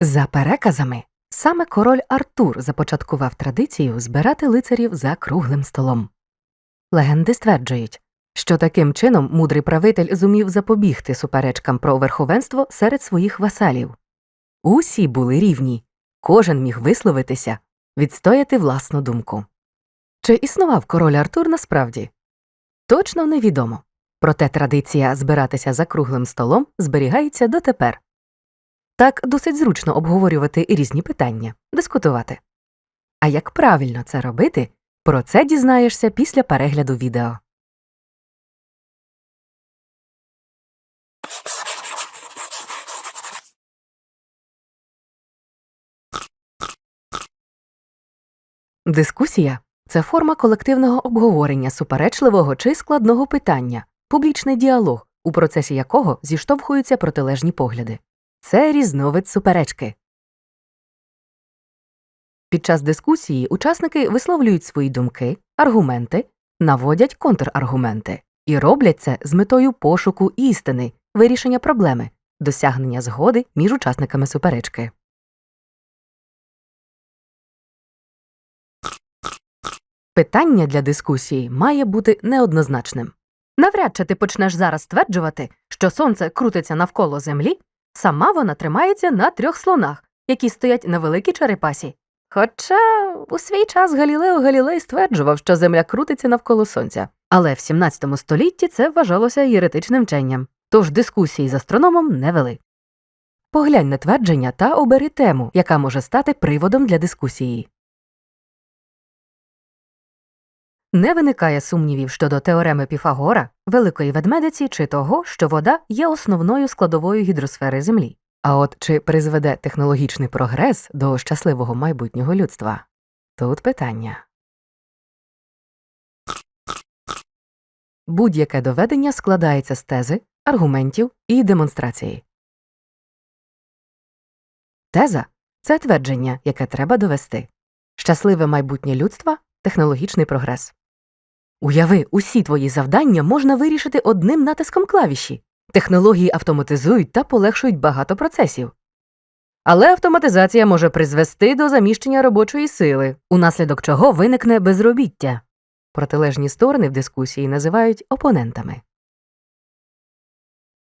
За переказами, саме король Артур започаткував традицію збирати лицарів за круглим столом. Легенди стверджують, що таким чином мудрий правитель зумів запобігти суперечкам про верховенство серед своїх васалів. Усі були рівні, кожен міг висловитися, відстояти власну думку. Чи існував король Артур насправді? Точно невідомо. Проте традиція збиратися за круглим столом зберігається дотепер. Так досить зручно обговорювати різні питання, дискутувати. А як правильно це робити, про це дізнаєшся після перегляду відео. Дискусія це форма колективного обговорення суперечливого чи складного питання, публічний діалог, у процесі якого зіштовхуються протилежні погляди. Це різновид суперечки. Під час дискусії учасники висловлюють свої думки, аргументи, наводять контраргументи і роблять це з метою пошуку істини, вирішення проблеми, досягнення згоди між учасниками суперечки. Питання для дискусії має бути неоднозначним. Навряд чи ти почнеш зараз стверджувати, що сонце крутиться навколо землі, сама вона тримається на трьох слонах, які стоять на великій черепасі. Хоча у свій час Галілео Галілей стверджував, що земля крутиться навколо сонця, але в 17 столітті це вважалося єретичним вченням, тож дискусії з астрономом не вели. Поглянь на твердження та обери тему, яка може стати приводом для дискусії. Не виникає сумнівів щодо теореми Піфагора, великої ведмедиці чи того, що вода є основною складовою гідросфери Землі. А от чи призведе технологічний прогрес до щасливого майбутнього людства? Тут питання. Будь-яке доведення складається з тези, аргументів і демонстрації. Теза це твердження, яке треба довести. Щасливе майбутнє людства технологічний прогрес. Уяви, усі твої завдання можна вирішити одним натиском клавіші. Технології автоматизують та полегшують багато процесів. Але автоматизація може призвести до заміщення робочої сили, унаслідок чого виникне безробіття. Протилежні сторони в дискусії називають опонентами.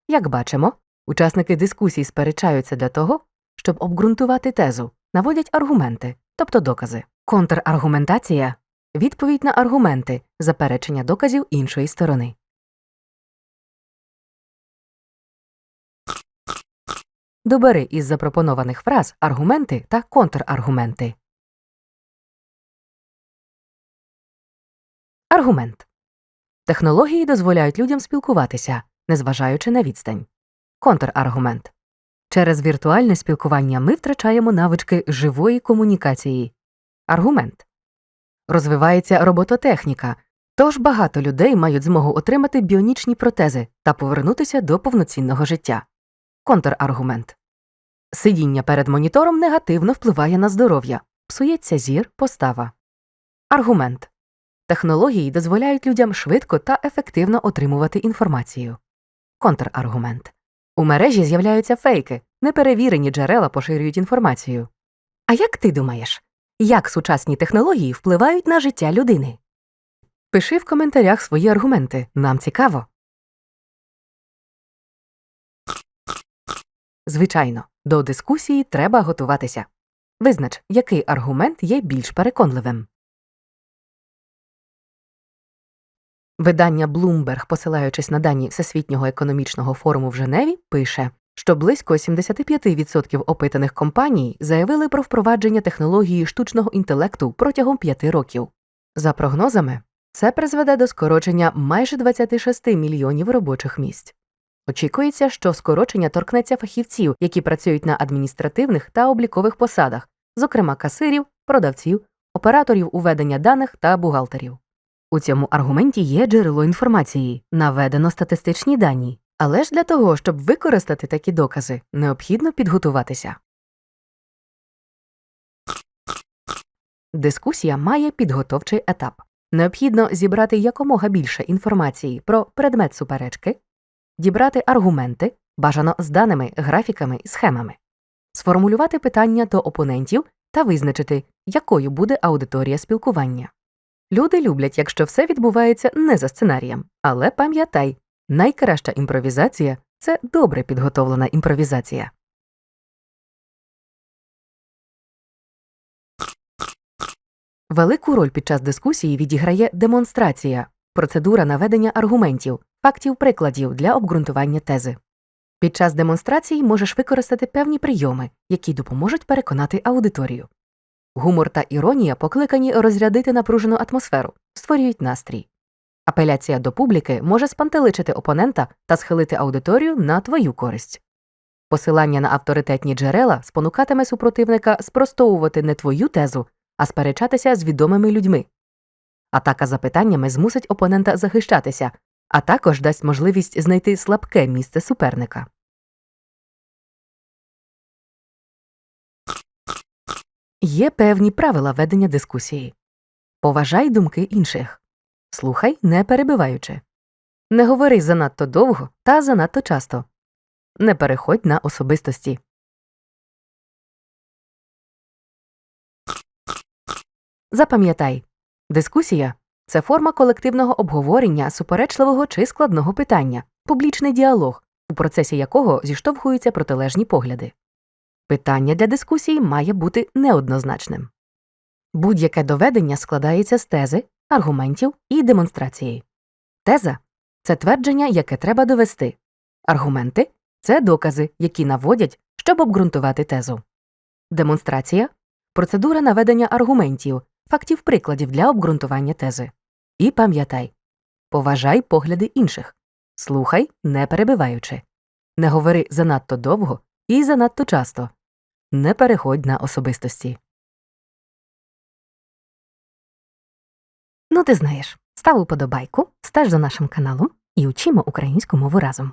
Як бачимо, учасники дискусій сперечаються для того, щоб обґрунтувати тезу, наводять аргументи, тобто докази. Контраргументація відповідь на аргументи, заперечення доказів іншої сторони. Добери із запропонованих фраз аргументи та контраргументи. Аргумент Технології дозволяють людям спілкуватися, незважаючи на відстань. Контраргумент Через віртуальне спілкування ми втрачаємо навички живої комунікації. Аргумент Розвивається робототехніка, тож багато людей мають змогу отримати біонічні протези та повернутися до повноцінного життя. Контраргумент Сидіння перед монітором негативно впливає на здоров'я, псується зір, постава. Аргумент Технології дозволяють людям швидко та ефективно отримувати інформацію. Контраргумент У мережі з'являються фейки, неперевірені джерела поширюють інформацію. А як ти думаєш, як сучасні технології впливають на життя людини? Пиши в коментарях свої аргументи. Нам цікаво. Звичайно, до дискусії треба готуватися. Визнач, який аргумент є більш переконливим. Видання Bloomberg, посилаючись на дані Всесвітнього економічного форуму в Женеві, пише, що близько 75% опитаних компаній заявили про впровадження технології штучного інтелекту протягом 5 років. За прогнозами, це призведе до скорочення майже 26 мільйонів робочих місць. Очікується, що скорочення торкнеться фахівців, які працюють на адміністративних та облікових посадах, зокрема касирів, продавців, операторів уведення даних та бухгалтерів. У цьому аргументі є джерело інформації, наведено статистичні дані, але ж для того, щоб використати такі докази, необхідно підготуватися. Дискусія має підготовчий етап. Необхідно зібрати якомога більше інформації про предмет суперечки, дібрати аргументи, бажано з даними, графіками схемами. сформулювати питання до опонентів та визначити, якою буде аудиторія спілкування. Люди люблять, якщо все відбувається не за сценарієм, але пам'ятай, найкраща імпровізація це добре підготовлена імпровізація. Велику роль під час дискусії відіграє демонстрація, процедура наведення аргументів, фактів прикладів для обґрунтування тези. Під час демонстрацій можеш використати певні прийоми, які допоможуть переконати аудиторію. Гумор та іронія покликані розрядити напружену атмосферу, створюють настрій. Апеляція до публіки може спантеличити опонента та схилити аудиторію на твою користь. Посилання на авторитетні джерела спонукатиме супротивника спростовувати не твою тезу, а сперечатися з відомими людьми. Атака запитаннями змусить опонента захищатися, а також дасть можливість знайти слабке місце суперника. Є певні правила ведення дискусії. Поважай думки інших. Слухай, не перебиваючи. Не говори занадто довго та занадто часто. Не переходь на особистості. Запам'ятай, дискусія це форма колективного обговорення суперечливого чи складного питання, публічний діалог, у процесі якого зіштовхуються протилежні погляди. Питання для дискусії має бути неоднозначним. Будь-яке доведення складається з тези, аргументів і демонстрації. Теза це твердження, яке треба довести. Аргументи це докази, які наводять, щоб обґрунтувати тезу. Демонстрація процедура наведення аргументів, фактів прикладів для обґрунтування тези. І пам'ятай поважай погляди інших. Слухай, не перебиваючи. Не говори занадто довго і занадто часто. Не переходь на особистості. Ну, ти знаєш, став уподобайку, стеж за нашим каналом і учимо українську мову разом.